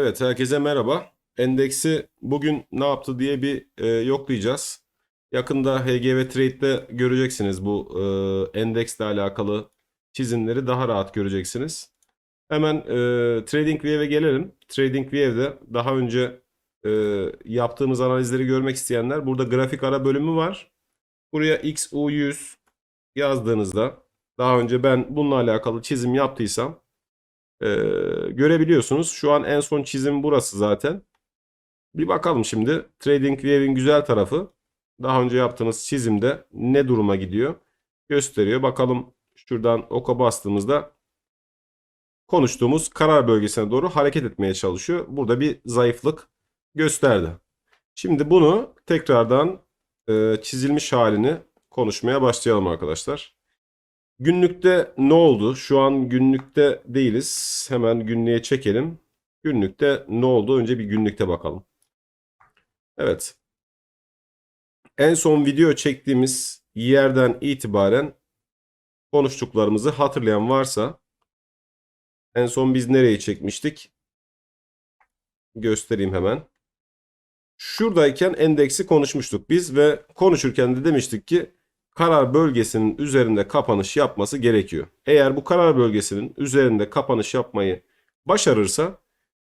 Evet, herkese merhaba. Endeksi bugün ne yaptı diye bir e, yoklayacağız. Yakında HGV Trade'de göreceksiniz bu e, endeksle alakalı çizimleri daha rahat göreceksiniz. Hemen e, TradingView'e gelelim. TradingView'de daha önce e, yaptığımız analizleri görmek isteyenler burada grafik ara bölümü var. Buraya XU100 yazdığınızda daha önce ben bununla alakalı çizim yaptıysam ee, görebiliyorsunuz. Şu an en son çizim burası zaten. Bir bakalım şimdi. TradingView'in güzel tarafı. Daha önce yaptığımız çizimde ne duruma gidiyor gösteriyor. Bakalım şuradan oka bastığımızda konuştuğumuz karar bölgesine doğru hareket etmeye çalışıyor. Burada bir zayıflık gösterdi. Şimdi bunu tekrardan e, çizilmiş halini konuşmaya başlayalım arkadaşlar. Günlükte ne oldu? Şu an günlükte değiliz. Hemen günlüğe çekelim. Günlükte ne oldu? Önce bir günlükte bakalım. Evet. En son video çektiğimiz yerden itibaren konuştuklarımızı hatırlayan varsa en son biz nereye çekmiştik? Göstereyim hemen. Şuradayken endeksi konuşmuştuk biz ve konuşurken de demiştik ki karar bölgesinin üzerinde kapanış yapması gerekiyor. Eğer bu karar bölgesinin üzerinde kapanış yapmayı başarırsa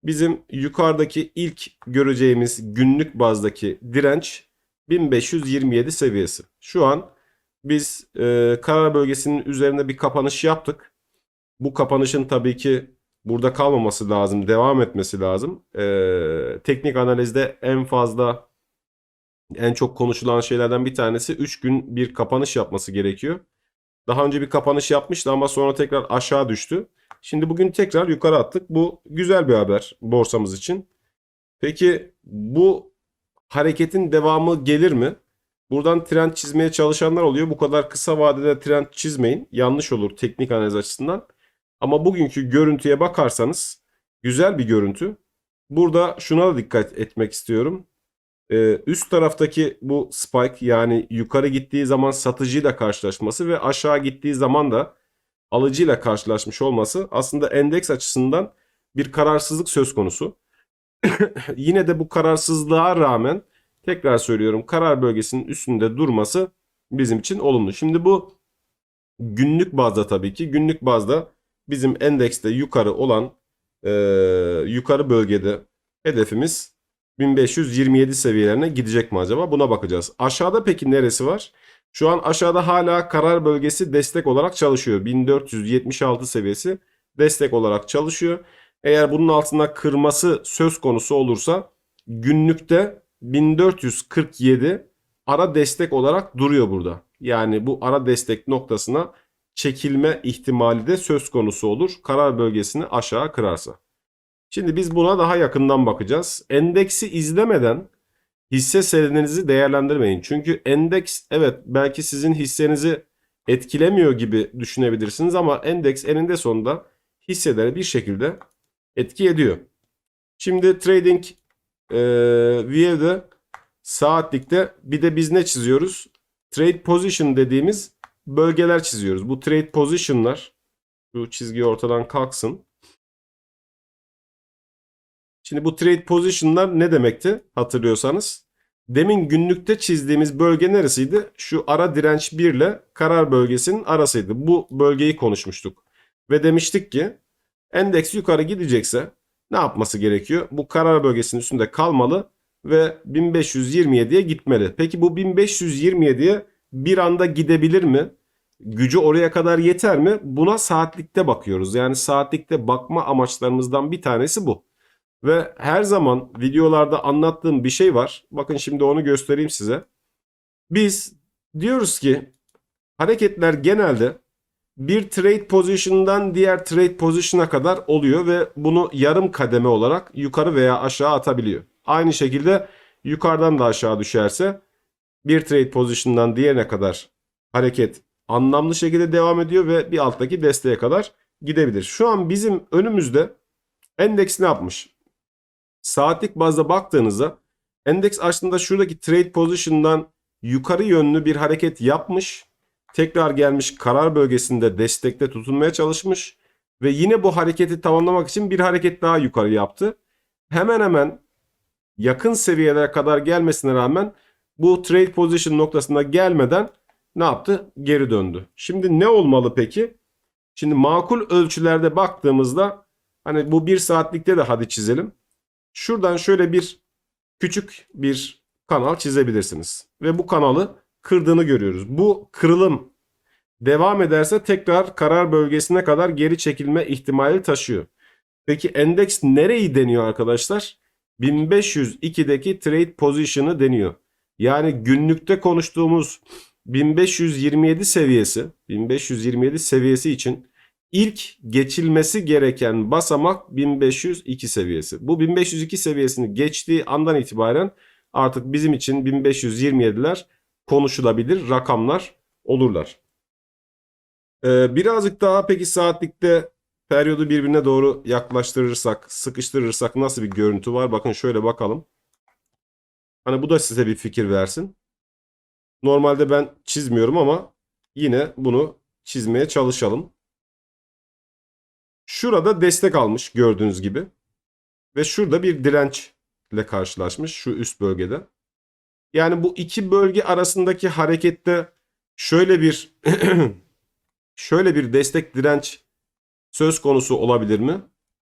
bizim yukarıdaki ilk göreceğimiz günlük bazdaki direnç 1527 seviyesi. Şu an biz e, karar bölgesinin üzerinde bir kapanış yaptık. Bu kapanışın tabii ki burada kalmaması lazım, devam etmesi lazım. E, teknik analizde en fazla en çok konuşulan şeylerden bir tanesi 3 gün bir kapanış yapması gerekiyor. Daha önce bir kapanış yapmıştı ama sonra tekrar aşağı düştü. Şimdi bugün tekrar yukarı attık. Bu güzel bir haber borsamız için. Peki bu hareketin devamı gelir mi? Buradan trend çizmeye çalışanlar oluyor. Bu kadar kısa vadede trend çizmeyin. Yanlış olur teknik analiz açısından. Ama bugünkü görüntüye bakarsanız güzel bir görüntü. Burada şuna da dikkat etmek istiyorum. Ee, üst taraftaki bu spike yani yukarı gittiği zaman satıcıyla karşılaşması ve aşağı gittiği zaman da alıcıyla karşılaşmış olması aslında endeks açısından bir kararsızlık söz konusu. Yine de bu kararsızlığa rağmen tekrar söylüyorum karar bölgesinin üstünde durması bizim için olumlu. Şimdi bu günlük bazda tabii ki günlük bazda bizim endekste yukarı olan e, yukarı bölgede hedefimiz 1527 seviyelerine gidecek mi acaba? Buna bakacağız. Aşağıda peki neresi var? Şu an aşağıda hala karar bölgesi destek olarak çalışıyor. 1476 seviyesi destek olarak çalışıyor. Eğer bunun altında kırması söz konusu olursa günlükte 1447 ara destek olarak duruyor burada. Yani bu ara destek noktasına çekilme ihtimali de söz konusu olur. Karar bölgesini aşağı kırarsa. Şimdi biz buna daha yakından bakacağız. Endeksi izlemeden hisse senedinizi değerlendirmeyin. Çünkü endeks evet belki sizin hissenizi etkilemiyor gibi düşünebilirsiniz ama endeks eninde sonunda hisselere bir şekilde etki ediyor. Şimdi trading e, view'de saatlikte bir de biz ne çiziyoruz? Trade position dediğimiz bölgeler çiziyoruz. Bu trade position'lar şu çizgi ortadan kalksın. Şimdi bu trade position'lar ne demekti hatırlıyorsanız? Demin günlükte çizdiğimiz bölge neresiydi? Şu ara direnç 1 ile karar bölgesinin arasıydı. Bu bölgeyi konuşmuştuk. Ve demiştik ki endeks yukarı gidecekse ne yapması gerekiyor? Bu karar bölgesinin üstünde kalmalı ve 1527'ye gitmeli. Peki bu 1527'ye bir anda gidebilir mi? Gücü oraya kadar yeter mi? Buna saatlikte bakıyoruz. Yani saatlikte bakma amaçlarımızdan bir tanesi bu. Ve her zaman videolarda anlattığım bir şey var. Bakın şimdi onu göstereyim size. Biz diyoruz ki hareketler genelde bir trade position'dan diğer trade position'a kadar oluyor ve bunu yarım kademe olarak yukarı veya aşağı atabiliyor. Aynı şekilde yukarıdan da aşağı düşerse bir trade position'dan diğerine kadar hareket anlamlı şekilde devam ediyor ve bir alttaki desteğe kadar gidebilir. Şu an bizim önümüzde endeks ne yapmış? Saatlik bazda baktığınızda endeks aslında şuradaki trade position'dan yukarı yönlü bir hareket yapmış. Tekrar gelmiş karar bölgesinde destekte tutunmaya çalışmış. Ve yine bu hareketi tamamlamak için bir hareket daha yukarı yaptı. hemen hemen yakın seviyelere kadar gelmesine rağmen bu trade position noktasına gelmeden ne yaptı? Geri döndü. Şimdi ne olmalı peki? Şimdi makul ölçülerde baktığımızda hani bu bir saatlikte de hadi çizelim. Şuradan şöyle bir küçük bir kanal çizebilirsiniz. Ve bu kanalı kırdığını görüyoruz. Bu kırılım devam ederse tekrar karar bölgesine kadar geri çekilme ihtimali taşıyor. Peki endeks nereyi deniyor arkadaşlar? 1502'deki trade position'ı deniyor. Yani günlükte konuştuğumuz 1527 seviyesi, 1527 seviyesi için ilk geçilmesi gereken basamak 1502 seviyesi. Bu 1502 seviyesini geçtiği andan itibaren artık bizim için 1527'ler konuşulabilir rakamlar olurlar. Ee, birazcık daha peki saatlikte periyodu birbirine doğru yaklaştırırsak, sıkıştırırsak nasıl bir görüntü var? Bakın şöyle bakalım. Hani bu da size bir fikir versin. Normalde ben çizmiyorum ama yine bunu çizmeye çalışalım. Şurada destek almış gördüğünüz gibi. Ve şurada bir dirençle karşılaşmış şu üst bölgede. Yani bu iki bölge arasındaki harekette şöyle bir şöyle bir destek direnç söz konusu olabilir mi?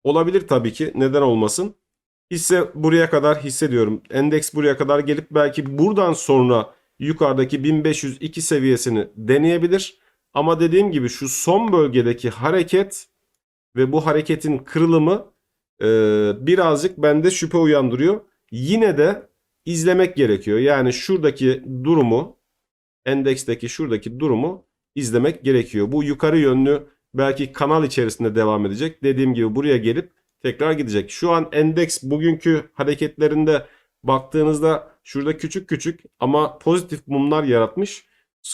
Olabilir tabii ki. Neden olmasın? Hisse buraya kadar hissediyorum. Endeks buraya kadar gelip belki buradan sonra yukarıdaki 1502 seviyesini deneyebilir. Ama dediğim gibi şu son bölgedeki hareket ve bu hareketin kırılımı e, birazcık bende şüphe uyandırıyor. Yine de izlemek gerekiyor. Yani şuradaki durumu endeksteki şuradaki durumu izlemek gerekiyor. Bu yukarı yönlü belki kanal içerisinde devam edecek. Dediğim gibi buraya gelip tekrar gidecek. Şu an endeks bugünkü hareketlerinde baktığınızda şurada küçük küçük ama pozitif mumlar yaratmış.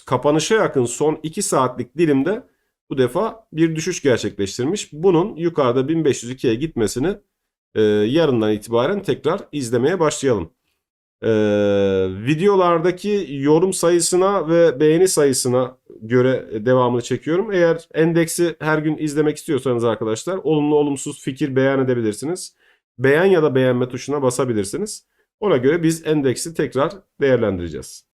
Kapanışa yakın son 2 saatlik dilimde bu defa bir düşüş gerçekleştirmiş. Bunun yukarıda 1502'ye gitmesini e, yarından itibaren tekrar izlemeye başlayalım. E, videolardaki yorum sayısına ve beğeni sayısına göre devamını çekiyorum. Eğer endeksi her gün izlemek istiyorsanız arkadaşlar olumlu olumsuz fikir beyan edebilirsiniz. Beğen ya da beğenme tuşuna basabilirsiniz. Ona göre biz endeksi tekrar değerlendireceğiz.